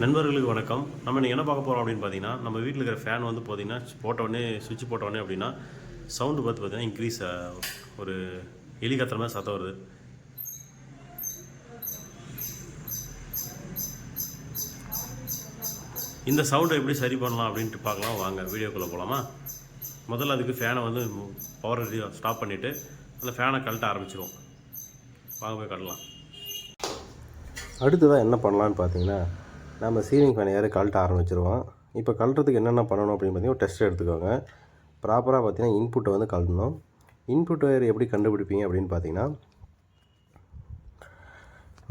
நண்பர்களுக்கு வணக்கம். நம்ம இன்னைக்கு என்ன பார்க்க போகிறோம் அப்படின்னு பார்த்தீங்கன்னா நம்ம வீட்டில் இருக்கிற ஃபேன் வந்து பார்த்தீங்கன்னா போட்ட உடனே சுவிட்ச் போட்டோடனே அப்படின்னா சவுண்டு பார்த்து பார்த்தீங்கன்னா இன்க்ரீஸ் ஒரு எலி கத்துற மாதிரி சத்தம் வருது. இந்த சவுண்டை எப்படி சரி பண்ணலாம் அப்படின்ட்டு பார்க்கலாம். வாங்க வீடியோக்குள்ளே போகலாமா முதல்ல அதுக்கு ஃபேனை வந்து பவர் ஸ்டாப் பண்ணிவிட்டு அந்த ஃபேனை கழட்ட ஆரம்பிச்சிருவோம். வாங்க போய் கட்டலாம் அடுத்ததாக என்ன பண்ணலான்னு பார்த்தீங்கன்னா நம்ம சீலிங் ஃபேன் ஏற கழட்ட ஆரம்பிச்சிருவோம். இப்போ கழட்டுறதுக்கு என்னென்ன பண்ணணும் அப்படின்னு பார்த்தீங்கன்னா ஒரு டெஸ்ட் எடுத்துக்கோங்க. ப்ராப்பராக பார்த்தீங்கன்னா இன்புட்டை வந்து கழட்டணும். இன்புட் ஒயர் எப்படி கண்டுபிடிப்பீங்க அப்படின்னு பார்த்தீங்கன்னா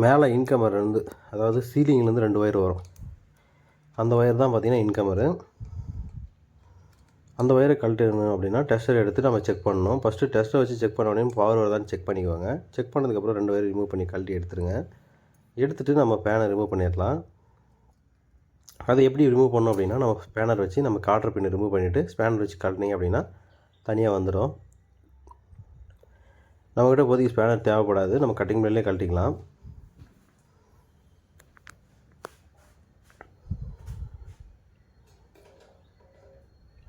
மேலே இன்கமர் இருந்து அதாவது சீலிங்லேருந்து ரெண்டு ஒயர் வரும். அந்த ஒயர் தான் பார்த்தீங்கன்னா இன்கமரு அந்த ஒயரை கழட்டிடணும் அப்படின்னா டெஸ்டர் எடுத்து நம்ம செக் பண்ணணும். ஃபஸ்ட்டு டெஸ்ட்டை வச்சு செக் பண்ண உடனே பவர் வருதான்னு செக் பண்ணிக்குவாங்க. செக் பண்ணதுக்கப்புறம் ரெண்டு ஒயர் ரிமூவ் பண்ணி கழட்டி எடுத்துருங்க. எடுத்துகிட்டு நம்ம பேனை ரிமூவ் பண்ணிடலாம். அதை எப்படி ரிமூவ் பண்ணோம் அப்படின்னா நம்ம ஸ்பேனர் வச்சு நம்ம காட்ரு பின் ரிமூவ் பண்ணிவிட்டு ஸ்பேனர் வச்சு கழட்டினீங்க அப்படின்னா தனியாக வந்துடும் நம்மக்கிட்ட இப்போதைக்கு ஸ்பேனர் தேவைப்படாது. நம்ம கட்டிங் பிளேட்லேயே கழட்டிக்கலாம்.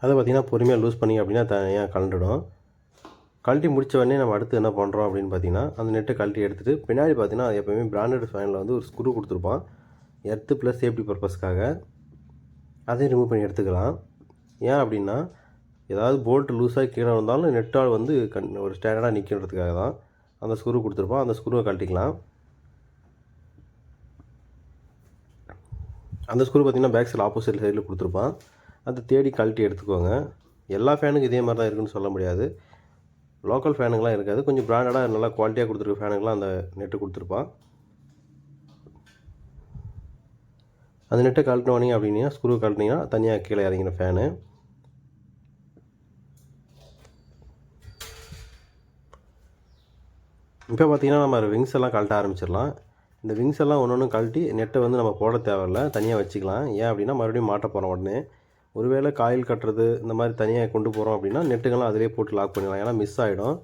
அதை பார்த்திங்கன்னா பொறுமையாக லூஸ் பண்ணி அப்படின்னா தனியாக கழண்டுடும். கழட்டி முடித்த உடனே நம்ம அடுத்து என்ன பண்ணுறோம் அப்படின்னு பார்த்தீங்கன்னா அந்த நெட்டை கழட்டி எடுத்துகிட்டு பின்னாடி பார்த்தீங்கன்னா அது எப்போயுமே பிராண்டட் ஃபேனில் வந்து ஒரு ஸ்க்ரூ கொடுத்துருப்பான். எர்த்து ப்ளஸ் சேஃப்டி பர்பஸ்க்காக அதையும் ரிமூவ் பண்ணி எடுத்துக்கலாம். ஏன் அப்படின்னா ஏதாவது போல்ட் லூஸாக கீழே வந்தாலும் நெட்டால் வந்து கண் ஒரு ஸ்டாண்டர்டாக நிற்கிறதுக்காக தான் அந்த ஸ்க்ரூ கொடுத்துருப்பான் அந்த ஸ்க்ரூவை கழட்டிக்கலாம். அந்த ஸ்க்ரூ பார்த்திங்கன்னா பேக் சைடில் ஆப்போசிட் சைடில் கொடுத்துருப்பான். அதை தேடி கழட்டி எடுத்துக்கோங்க. எல்லா ஃபேனுக்கும் இதே மாதிரி தான் இருக்குன்னு சொல்ல முடியாது. லோக்கல் ஃபேனுங்கெலாம் இருக்காது. கொஞ்சம் ப்ராண்டடாக நல்லா குவாலிட்டியாக கொடுத்துருக்க ஃபேனுங்கெலாம் அந்த நெட்டு கொடுத்துருப்பான். அந்த நெட்டை கழட்டினோனீங்க அப்படின்னா ஸ்க்ரூ கழட்டினீங்கன்னா தனியாக கீழே இறங்கின ஃபேனு இப்போ பார்த்தீங்கன்னா நம்ம விங்ஸ் எல்லாம் கழட்ட ஆரம்பிச்சிடலாம். இந்த விங்ஸ் எல்லாம் ஒன்று ஒன்று கழட்டி நெட்டை வந்து நம்ம போட தேவையில்ல தனியாக வச்சுக்கலாம். ஏன் அப்படின்னா மறுபடியும் மாட்ட போகிறோம் உடனே. ஒருவேளை காயில் கட்டுறது இந்த மாதிரி தனியாக கொண்டு போகிறோம் அப்படின்னா நெட்டுங்கெல்லாம் அதிலே போட்டு லாக் பண்ணிடலாம். ஏன்னா மிஸ் ஆகிடும்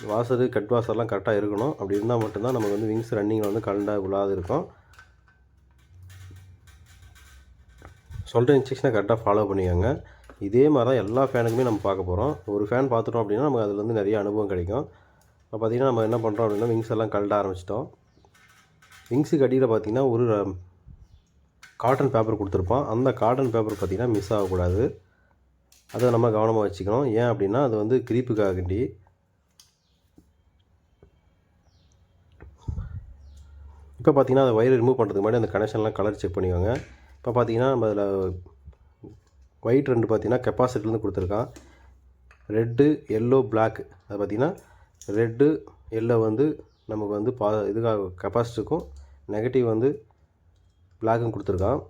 வாசரு கட் வாசர்லாம் கரெக்டாக இருக்கணும். அப்படி இருந்தால் மட்டும்தான் நமக்கு வந்து விங்ஸ் ரன்னிங்கில் வந்து கலண்டாக விழாது இருக்கும். சொல்கிற இன்ஸ்ட்ரக்ஷனை கரெக்டாக ஃபாலோ பண்ணிக்கோங்க. இதே மாதிரி தான் எல்லா ஃபேனுக்குமே நம்ம பார்க்க போகிறோம் ஒரு ஃபேன் பார்த்துட்டோம் அப்படின்னா நமக்கு அதுலேருந்து நிறைய அனுபவம் கிடைக்கும். இப்போ பார்த்திங்கன்னா நம்ம என்ன பண்ணுறோம் அப்படின்னா விங்ஸ் எல்லாம் கழட்ட ஆரம்பிச்சிட்டோம். விங்ஸுக்கு அடியில் பார்த்திங்கன்னா ஒரு காட்டன் பேப்பர் கொடுத்துருப்பான் அந்த காட்டன் பேப்பர் பார்த்திங்கன்னா மிஸ் ஆகக்கூடாது. அதை நம்ம கவனமாக வச்சுக்கணும். ஏன் அப்படின்னா அது வந்து கிரீப்புக்காகண்டி இப்போ பார்த்தீங்கன்னா அந்த ஒயர் ரிமூவ் பண்ணுறதுக்கு முன்னாடி அந்த கனெக்ஷன்லாம் கலர் செக் பண்ணிக்கோங்க. இப்போ பார்த்தீங்கன்னா நம்ம அதில் ஒயிட் ரெண்டு பார்த்தீங்கன்னா கெப்பாசிட்டிலேருந்து கொடுத்துருக்கான். ரெட்டு எல்லோ பிளாக் அது பார்த்திங்கன்னா ரெட்டு எல்லோ வந்து நமக்கு வந்து பா இதுக்காக கெப்பாசிட்டிக்கும் நெகட்டிவ் வந்து பிளாக்கும் கொடுத்துருக்கான்.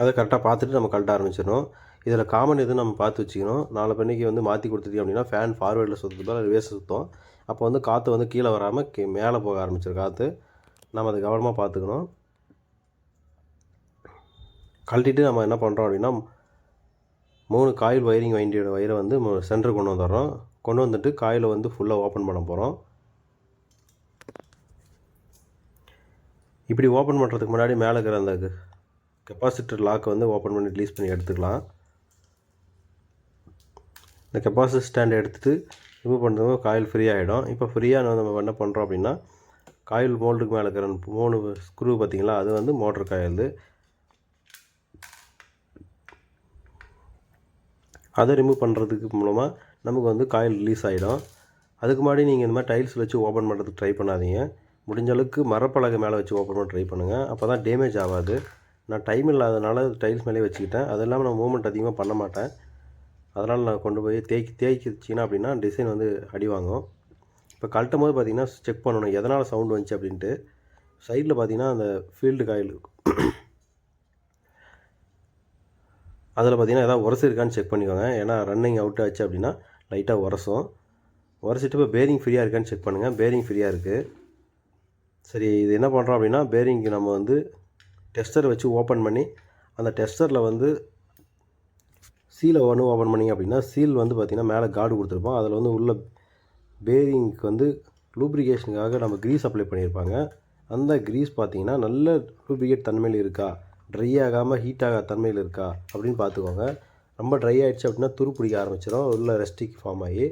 அதை கரெக்டாக பார்த்துட்டு நம்ம கழட்ட ஆரம்பிச்சிடணும். இதில் காமன் எதுவும் நம்ம பார்த்து வச்சுக்கணும். நாலு பண்ணிக்கு வந்து மாற்றி கொடுத்துட்டீங்க அப்படின்னா ஃபேன் ஃபார்வேர்டில் சுற்றுறதுல ரிவேர்ஸ் சுற்றும் அப்போ வந்து காற்று வந்து கீழே வராமல் கீ மேலே போக ஆரம்பிச்சிரு காற்று நம்ம அதை கவனமாக பார்த்துக்கணும். கழட்டிட்டு நம்ம என்ன பண்ணுறோம் அப்படின்னா மூணு காயில் ஒயரிங் வைண்டியோட ஒயரை வந்து சென்டர் கொண்டு வந்துடுறோம். கொண்டு வந்துட்டு காயில் வந்து ஃபுல்லாக ஓப்பன் பண்ண போகிறோம் இப்படி ஓப்பன் பண்ணுறதுக்கு முன்னாடி மேலே இருக்கிற அந்த கெப்பாசிட்டர் லாக்கை வந்து ஓப்பன் பண்ணி ரிலீஸ் பண்ணி எடுத்துக்கலாம். இந்த கெப்பாசிட்டி ஸ்டாண்ட் எடுத்துகிட்டு ரிமூவ் பண்ணுறதுக்கு காயில் ஃப்ரீ ஆகிடும் இப்போ ஃப்ரீயாக நம்ம என்ன பண்ணுறோம் அப்படின்னா காயில் மோல்டுக்கு மேலே இருக்கிற மூணு ஸ்க்ரூ பார்த்திங்களா அது வந்து மோட்டர் காயில் அதை ரிமூவ் பண்ணுறதுக்கு மூலமாக நமக்கு வந்து காயில் ரிலீஸ் ஆகிடும் அதுக்கு முன்னாடி நீங்கள் இந்த மாதிரி டைல்ஸ் வச்சு ஓப்பன் பண்ணுறதுக்கு ட்ரை பண்ணாதீங்க. முடிஞ்ச அளவுக்கு மரப்பலகை மேலே வச்சு ஓப்பன் பண்ண ட்ரை பண்ணுங்கள் அப்போ தான் டேமேஜ் ஆகாது. நான் டைம் இல்லாதனால டைல்ஸ் மேலே வச்சுக்கிட்டேன். அது இல்லாமல் நான் மூவ்மெண்ட் அதிகமாக பண்ண மாட்டேன். அதனால் நான் கொண்டு போய் தேய்க்கி தேய்க்கிச்சின்னா அப்படின்னா டிசைன் வந்து அடி வாங்கும். இப்போ கழட்டும் போது பார்த்திங்கன்னா செக் பண்ணணும். எதனால் சவுண்டு வந்துச்சு அப்படின்ட்டு. சைடில் பார்த்தீங்கன்னா அந்த ஃபீல்டு காயில் அதில் பார்த்தீங்கன்னா எதாவது உரசு இருக்கான்னு செக் பண்ணிக்கோங்க. ஏன்னா ரன்னிங் அவுட் ஆச்சு அப்படின்னா லைட்டாக உரசும். உரசிட்டு இப்போ பேரிங் ஃப்ரீயாக இருக்கான்னு செக் பண்ணுங்கள் பேரிங் ஃப்ரீயாக இருக்குது சரி இது என்ன பண்ணுறோம் அப்படின்னா பேரிங்க்கு நம்ம வந்து டெஸ்டர் வச்சு ஓப்பன் பண்ணி அந்த டெஸ்டரில் வந்து சீலை ஒன்று ஓப்பன் பண்ணிங்க அப்படின்னா சீல் வந்து பார்த்திங்கன்னா மேலே கார்டு கொடுத்துருப்போம். அதில் வந்து உள்ள பேரிங்க்கு வந்து லூப்ரிகேஷனுக்காக நம்ம க்ரீஸ் அப்ளை பண்ணியிருப்பாங்க. அந்த க்ரீஸ் பார்த்தீங்கன்னா நல்ல லூப்ரிகேட் தன்மையில் இருக்கா? ட்ரை ஆகாமல் ஹீட் ஆகாத தன்மையில் இருக்கா அப்படின்னு பார்த்துக்கோங்க. ரொம்ப ட்ரை ஆகிடுச்சு அப்படின்னா துரு பிடிக்க ஆரம்பிச்சிடும். உள்ள ரெஸ்டிக் ஃபார்ம் ஆகி.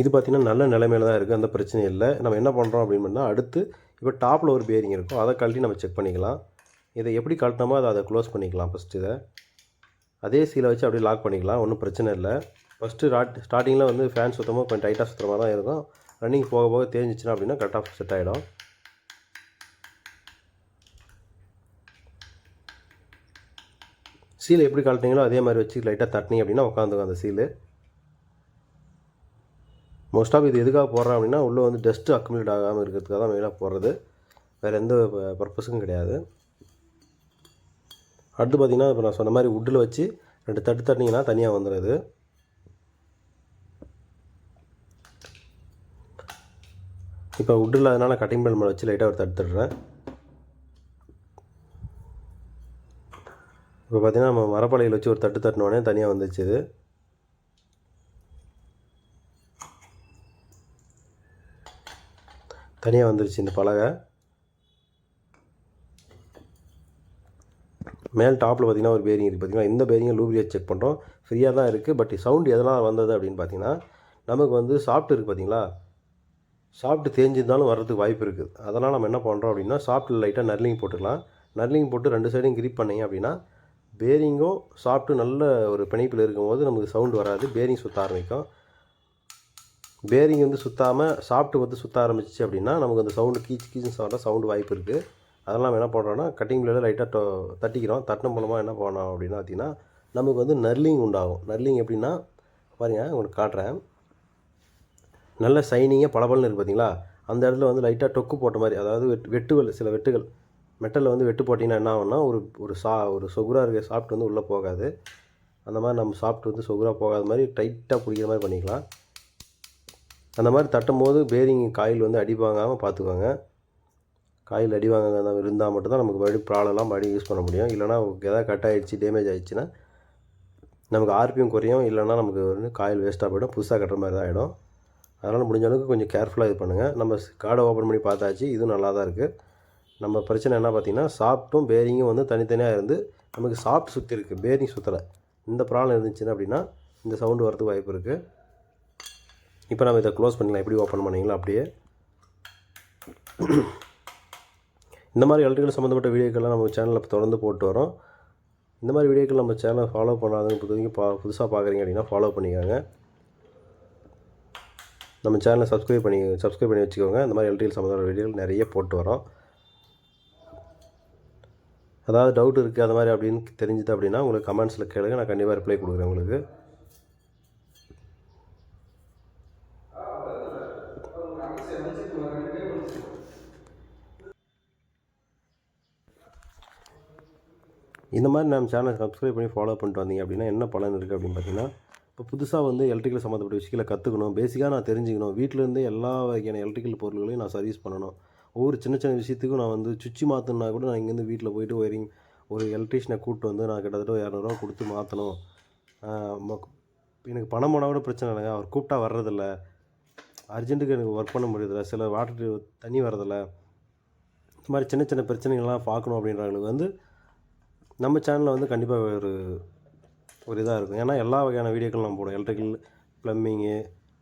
இது பார்த்திங்கன்னா நல்ல நிலைமையில தான் இருக்குது அந்த பிரச்சனை இல்லை. நம்ம என்ன பண்ணுறோம் அப்படின்னு அடுத்து இப்போ டாப்பில் ஒரு பேரிங் இருக்கும். அதை கழட்டி நம்ம செக் பண்ணிக்கலாம். இதை எப்படி கழட்டினோமோ அதை அதை க்ளோஸ் பண்ணிக்கலாம் ஃபஸ்ட்டு இதை. அதே சீலை வச்சு அப்படியே லாக் பண்ணிக்கலாம். ஒன்றும் பிரச்சனை இல்லை. ஃபஸ்ட்டு ராட் ஸ்டார்டிங்கில் வந்து ஃபேன் சுத்தமாக கொஞ்சம் டைட்டாக சுற்றுற மாதிரி தான் இருக்கும். ரன்னிங் போக போக தெரிஞ்சிச்சுன்னா அப்படின்னா கரெக்டாக செட் ஆகிடும் சீலை எப்படி கழட்டினீங்களோ அதே மாதிரி வச்சு லைட்டாக தட்டினீங்க அப்படின்னா உட்காந்துக்கும் அந்த சீலு. மோஸ்ட் ஆஃப் இது எதுக்காக போடுறேன் அப்படின்னா உள்ளே வந்து டஸ்ட்டு அக்குமுலேட் ஆகாமல் இருக்கிறதுக்காக தான் மெயினாக போடுறது. வேறு எந்த பர்பஸுக்கும் கிடையாது. அடுத்து பார்த்திங்கன்னா இப்போ நான் சொன்ன மாதிரி உட்டில் வச்சு ரெண்டு தட்டு தட்டினீங்கன்னா தனியாக வந்துடுது இப்போ உட்டில் அதனால் கட்டிங் பண்ண மேலே வச்சு லைட்டாக ஒரு தட்டு தட்டுறேன். இப்போ பார்த்தீங்கன்னா நம்ம மரப்பலையில் வச்சு ஒரு தட்டு தட்டினோடனே தனியாக வந்துச்சு இது. தனியாக வந்துருச்சு இந்த பலகை. மேல் டாப்பில் பார்த்தீங்கன்னா ஒரு பேரிங் இருக்குது பார்த்தீங்கன்னா இந்த பேரிங்கை லூப்ரியாக செக் பண்ணுறோம் ஃப்ரீயாக தான் இருக்குது பட் சவுண்ட் எதனால் வந்தது அப்படின்னு பார்த்தீங்கன்னா நமக்கு வந்து சாஃப்ட் இருக்குது பார்த்தீங்களா? சாஃப்ட் தேஞ்சிருந்தாலும் வர்றதுக்கு வாய்ப்பு இருக்குது அதனால் நம்ம என்ன பண்ணுறோம் அப்படின்னா சாஃப்ட்டில் லைட்டாக நர்லிங் போட்டுக்கலாம். நர்லிங் போட்டு ரெண்டு சைடையும் கிரிப் பண்ணீங்க அப்படின்னா பேரிங்கும் சாஃப்ட்டு நல்ல ஒரு பிணைப்பில் இருக்கும்போது நமக்கு சவுண்டு வராது. பேரிங் சுற்ற ஆரம்பிக்கும். பேரிங் வந்து சுற்றாமல் சாஃப்ட்டு வந்து சுற்ற ஆரம்பிச்சிச்சு அப்படின்னா நமக்கு அந்த சவுண்டு கீச் கீச்சு சவுண்டாக சவுண்டு வாய்ப்பு இருக்குது அதெல்லாம் நம்ம என்ன பண்ணுறோன்னா கட்டிங் பிளேடில் லைட்டாக டொ தட்டிக்கிறோம். தட்டின மூலமாக என்ன பண்ணோம் அப்படின்னா பார்த்தீங்கன்னா நமக்கு வந்து நர்லிங் உண்டாகும். நர்லிங் எப்படின்னா பாருங்க உங்களுக்கு காட்டுறேன். நல்ல சைனிங்காக பளபளன்னு இருக்குது பார்த்தீங்களா? அந்த இடத்துல வந்து லைட்டாக டொக்கு போட்ட மாதிரி அதாவது வெட்டு வெட்டுகள் சில வெட்டுகள் மெட்டலில் வந்து வெட்டு போட்டிங்கன்னா என்ன ஆகும்னா ஒரு ஒரு சா ஒரு சொகுராக இருக்க சாப்பிட்டு வந்து உள்ளே போகாது. அந்த மாதிரி நம்ம சாப்பிட்டு வந்து சொகுராக போகாத மாதிரி டைட்டாக பிடிக்கிற மாதிரி பண்ணிக்கலாம். அந்த மாதிரி தட்டும் போது பேரிங் காயில் வந்து அடி வாங்காமல் பார்த்துக்கோங்க. காயில் அடி வாங்க இருந்தால் மட்டும்தான் நமக்கு மறுபடியும் ப்ராப்ளம்லாம் மறுபடியும் யூஸ் பண்ண முடியும். இல்லைனா எதாவது கட் ஆகிடுச்சு டேமேஜ் ஆகிடுச்சுன்னா நமக்கு ஆர்பிஎம் குறையும். இல்லைனா நமக்கு வந்து காயில் வேஸ்ட்டாக போயிடும். புதுசாக கட்டுற மாதிரி தான் ஆகிடும் அதனால் முடிஞ்ச அளவுக்கு கொஞ்சம் கேர்ஃபுல்லாக இது பண்ணுங்கள் நம்ம கார்டை ஓப்பன் பண்ணி பார்த்தாச்சு. இதுவும் நல்லா தான் இருக்குது நம்ம பிரச்சனை என்ன பார்த்தீங்கன்னா சாஃப்ட்டும் பேரிங்கும் வந்து தனித்தனியாக இருந்து நமக்கு சாஃப்ட் சுற்றி இருக்குது பேரிங் சுற்றலை இந்த ப்ராப்ளம் இருந்துச்சுன்னா அப்படின்னா இந்த சவுண்டு வரதுக்கு வாய்ப்பு இருக்குது இப்போ நம்ம இதை க்ளோஸ் பண்ணிக்கலாம். எப்படி ஓப்பன் பண்ணீங்களா அப்படியே. இந்த மாதிரி எலக்ட்ரிக்கல் சம்மந்தப்பட்ட வீடியோக்கள்லாம் நம்ம சேனலில் தொடர்ந்து போட்டு வரோம். இந்த மாதிரி வீடியோக்கள் நம்ம சேனலை ஃபாலோ பண்ணாதுன்னு புதுங்க பா புதுசாக பார்க்குறீங்க அப்படின்னா ஃபாலோ பண்ணிக்கோங்க. நம்ம சேனலை சப்ஸ்கிரைப் பண்ணி சப்ஸ்கிரைப் பண்ணி வச்சுக்கோங்க. இந்த மாதிரி எலக்ட்ரிக்கல் சம்மந்தப்பட்ட வீடியோக்கள் நிறைய போட்டு வரோம். அதாவது டவுட் இருக்குது அது மாதிரி அப்படின்னு தெரிஞ்சுது அப்படின்னா உங்களுக்கு கமெண்ட்ஸில் கேளுங்க. நான் கண்டிப்பாக ரிப்ளை கொடுக்குறேன் உங்களுக்கு. இந்த மாதிரி நம்ம சேனலை சப்ஸ்கிரைப் பண்ணி ஃபாலோ பண்ணிட்டு வந்தீங்க அப்படின்னா என்ன பலன் இருக்குது அப்படின்னு பார்த்தீங்கன்னா இப்போ புதுசாக வந்து எலக்ட்ரிக்கல் சம்மந்தப்பட்ட விஷயங்களை கற்றுக்கணும் பேசிக்காக நான் தெரிஞ்சுக்கணும். வீட்டிலேருந்தே எல்லா வகையான எலக்ட்ரிக்கல் பொருள்களையும் நான் சர்வீஸ் பண்ணணும். ஒவ்வொரு சின்ன சின்ன விஷயத்துக்கும் நான் வந்து சுவிட்ச் மாற்றணுன்னா கூட நான் இங்கேருந்து வீட்டில் போயிட்டு ஒயரிங் ஒரு எலக்ட்ரீஷியனை கூப்பிட்டு வந்து நான் கிட்டத்தட்ட ஒரு இரநூறுவா கொடுத்து மாற்றணும் எனக்கு பணம் போனால் கூட பிரச்சனை இல்லைங்க. அவர் கூப்பிட்டா வர்றதில்ல. அர்ஜென்ட்டுக்கு எனக்கு ஒர்க் பண்ண முடியல சில வாட்டர் தண்ணி வரதில்ல இந்த மாதிரி சின்ன சின்ன பிரச்சனைகள்லாம் பார்க்கணும் அப்படின்றவங்களுக்கு வந்து நம்ம சேனலில் வந்து கண்டிப்பாக ஒரு ஒரு இதாக இருக்கும். ஏன்னா எல்லா வகையான வீடியோக்கள் நம்ம போடுவோம். எலக்ட்ரிக்கல் ப்ளம்பிங்கு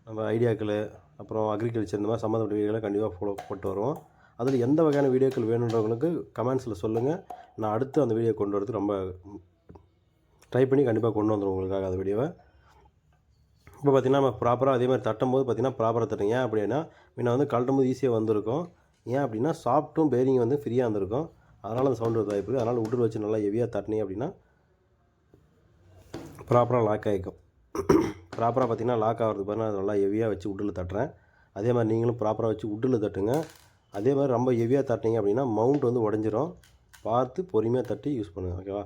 நம்ம ஐடியாக்கள் அப்புறம் அக்ரிகல்ச்சர் இந்த மாதிரி சம்மந்தப்பட்ட வீடியோக்களை கண்டிப்பாக ஃபாலோ போட்டு வருவோம். அதில் எந்த வகையான வீடியோக்கள் வேணுன்றவங்களுக்கு கமெண்ட்ஸில் சொல்லுங்கள் நான் அடுத்து அந்த வீடியோ கொண்டு வரதுக்கு ரொம்ப ட்ரை பண்ணி கண்டிப்பாக கொண்டு வந்துடும் உங்களுக்காக அந்த வீடியோவை. இப்போ பார்த்திங்கன்னா நம்ம ப்ராப்பராக அதே மாதிரி தட்டும் போது பார்த்திங்கன்னா ப்ராப்பராக தட்டுங்க ஏன் அப்படின்னா முன்ன வந்து கழட்டும் போது ஈஸியாக வந்திருக்கும். ஏன் அப்படின்னா சாஃப்ட்டும் பேரிங் வந்து ஃப்ரீயாக இருந்திருக்கும். அதனால் அந்த சவுண்டு வாய்ப்பு இருக்குது அதனால் உடல் வச்சு நல்லா ஹெவியாக தட்டினீங்க அப்படின்னா ப்ராப்பராக லாக் ஆகிக்கும். ப்ராப்பராக பார்த்தீங்கன்னா லாக் ஆகிறதுக்கு பாருங்க. நல்லா ஹெவியாக வச்சு உட்டில் தட்டுறேன். அதே மாதிரி நீங்களும் ப்ராப்பராக வச்சு உட்டில் தட்டுங்க. அதே மாதிரி ரொம்ப ஹெவியாக தட்டினீங்க அப்படின்னா மவுண்ட் வந்து உடஞ்சிரும். பார்த்து பொறுமையாக தட்டி யூஸ் பண்ணுங்கள் ஓகேவா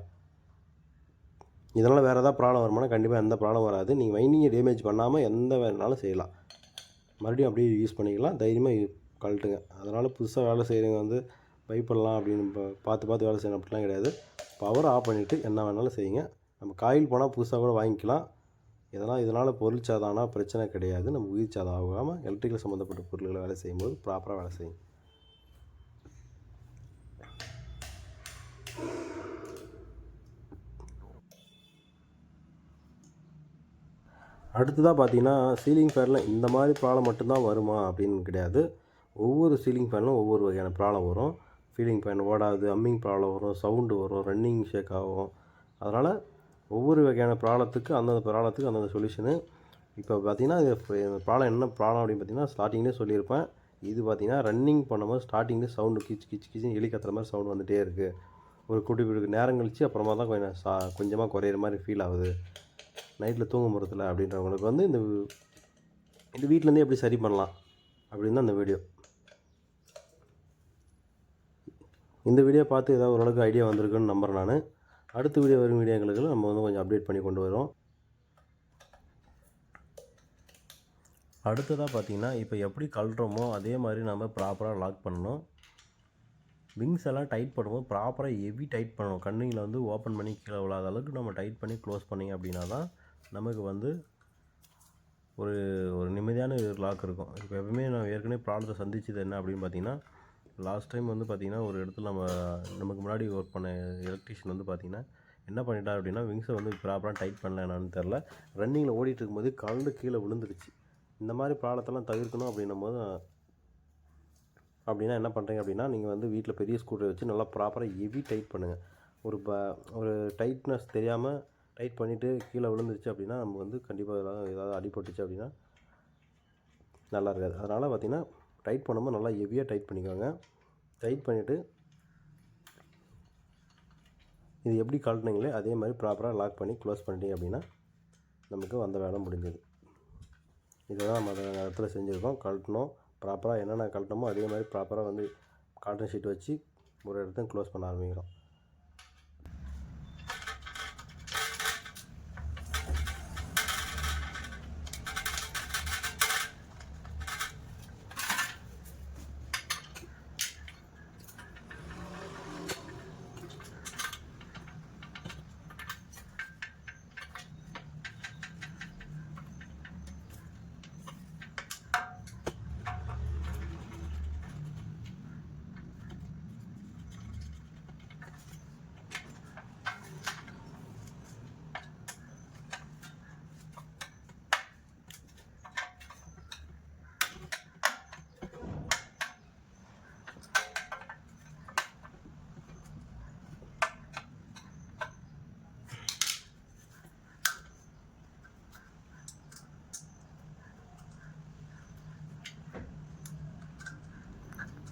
இதனால் வேறு ஏதாவது ப்ராப்ளம் வருமானா கண்டிப்பாக எந்த ப்ராப்ளம் வராது. நீங்கள் வைண்டிங்கை டேமேஜ் பண்ணாமல் எந்த வேணுனாலும் செய்யலாம். மறுபடியும் அப்படியே யூஸ் பண்ணிக்கலாம். தைரியமாக கழட்டுங்க. அதனால் புதுசாக வேலை செய்கிறவங்க வந்து பயப்படலாம் அப்படின்னு பா- பார்த்து பார்த்து வேலை செய்யணும். அப்படிலாம் கிடையாது. பவர் ஆஃப் பண்ணிவிட்டு என்ன வேணாலும் செய்யுங்க. நம்ம காயில் போனால் புதுசாக கூட வாங்கிக்கலாம். இதெல்லாம் இதனால் பொருள் சாதானா பிரச்சனை கிடையாது. நம்ம உயிர் சாதம் ஆகாமல் எலக்ட்ரிக்கல் சம்மந்தப்பட்ட பொருள்களை வேலை செய்யும்போது ப்ராப்பராக வேலை செய்யும் அடுத்ததாக பார்த்தீங்கன்னா சீலிங் ஃபேனில் இந்த மாதிரி ப்ராப்ளம் மட்டும்தான் வருமா அப்படின்னு கிடையாது. ஒவ்வொரு சீலிங் ஃபேனிலும் ஒவ்வொரு வகையான ப்ராப்ளம் வரும். ஃபீலிங் ஃபேன் ஓடாது அம்மிங் ப்ராப்ளம் வரும் சவுண்டு வரும் ரன்னிங் ஷேக் ஆகும். அதனால் ஒவ்வொரு வகையான ப்ராப்ளத்துக்கு அந்தந்த ப்ராப்ளத்துக்கு அந்தந்த சொல்யூஷனு இப்போ பார்த்தீங்கன்னா இது ப்ராப்ளம் என்ன ப்ராப்ளம் அப்படின்னு பார்த்தீங்கன்னா ஸ்டார்டிங்லேயே சொல்லியிருப்பேன். இது பார்த்தீங்கன்னா ரன்னிங் பண்ணும்போது ஸ்டார்டிங்லேயே சவுண்டு கிச்சு கிச்சு கிச்சின்னு எலி கத்துற மாதிரி சவுண்ட் வந்துகிட்டே இருக்குது ஒரு குட்டி குட்டி நேரம் கழிச்சு அப்புறமா தான் கொஞ்சம் சா கொஞ்சமாக குறையிற மாதிரி ஃபீல் ஆகுது. நைட்டில் தூங்க முறத்தில் அப்படின்றவங்களுக்கு வந்து இந்த இந்த வீட்டிலேருந்தே எப்படி சரி பண்ணலாம் அப்படின்னு தான் இந்த வீடியோ. இந்த வீடியோ பார்த்து ஏதாவது ஓரளவுக்கு ஐடியா வந்திருக்குன்னு நம்புகிறேன் நான். அடுத்த வீடியோ வரும் வீடியோங்களுக்கு நம்ம வந்து கொஞ்சம் அப்டேட் பண்ணி கொண்டு வரோம் அடுத்ததாக பார்த்தீங்கன்னா இப்போ எப்படி கழட்டுறோமோ அதே மாதிரி நம்ம ப்ராப்பராக லாக் பண்ணணும். விங்ஸ் எல்லாம் டைட் பண்ணும்போது ப்ராப்பராக ஹெவி டைட் பண்ணணும். கண்ணுங்களை வந்து ஓப்பன் பண்ணி கீழே விழாத அளவுக்கு நம்ம டைட் பண்ணி க்ளோஸ் பண்ணிங்க அப்படின்னா தான் நமக்கு வந்து ஒரு ஒரு நிம்மதியான லாக் இருக்கும். இப்போ எப்பவுமே நான் ஏற்கனவே ப்ராப்ளத்தை சந்திச்சது என்ன அப்படின்னு பார்த்தீங்கன்னா லாஸ்ட் டைம் வந்து பார்த்திங்கன்னா ஒரு இடத்துல நம்ம நமக்கு முன்னாடி ஒர்க் பண்ண எலக்ட்ரிஷியன் வந்து பார்த்திங்கன்னா என்ன பண்ணிட்டார் அப்படின்னா விங்ஸை வந்து ப்ராப்பராக டைட் பண்ணல என்னன்னு தெரில ரன்னிங்கில் ஓடிட்டு இருக்கும்போது கலந்து கீழே விழுந்துருச்சு. இந்த மாதிரி ப்ராப்ளத்தெல்லாம் தவிர்க்கணும் அப்படின்னும் போது அப்படின்னா என்ன பண்ணுறீங்க அப்படின்னா நீங்கள் வந்து வீட்டில் பெரிய ஸ்கூட்டரை வச்சு நல்லா ப்ராப்பராக ஹெவி டைட் பண்ணுங்கள் ஒரு ப ஒரு டைட்னஸ் தெரியாமல் டைட் பண்ணிவிட்டு கீழே விழுந்துருச்சு அப்படின்னா நம்ம வந்து கண்டிப்பாக ஏதாவது ஏதாவது அடிபட்டுச்சு அப்படின்னா நல்லா இருக்காது. அதனால் பார்த்திங்கன்னா டைட் பண்ணும்போது நல்லா ஹெவியாக டைட் பண்ணிக்கோங்க. டைட் பண்ணிவிட்டு இது எப்படி கழட்டினீங்களே அதே மாதிரி ப்ராப்பராக லாக் பண்ணி க்ளோஸ் பண்ணிட்டீங்க அப்படின்னா நமக்கு வந்த வேலை முடிஞ்சது. இதை தான் நம்ம அந்த இடத்துல செஞ்சுருக்கோம். கழட்டணும். ப்ராப்பராக என்னென்ன கழட்டணுமோ அதே மாதிரி ப்ராப்பராக வந்து காட்டன் ஷீட் வச்சு ஒரு இடத்தையும் க்ளோஸ் பண்ண ஆரம்பிக்கிறோம்.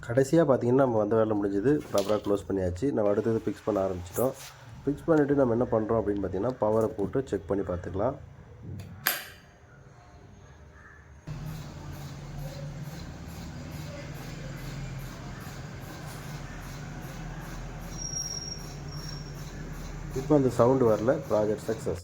கடைசியாக பார்த்தீங்கன்னா நம்ம வந்த வேலை முடிஞ்சது. ப்ராப்பராக க்ளோஸ் பண்ணியாச்சு. நம்ம அடுத்தது ஃபிக்ஸ் பண்ண ஆரம்பிச்சிட்டோம். ஃபிக்ஸ் பண்ணிவிட்டு நம்ம என்ன பண்ணுறோம் அப்படின்னு பார்த்தீங்கன்னா பவரை போட்டு செக் பண்ணி பார்த்துக்கலாம் இப்போ அந்த சவுண்டு வரல. Project success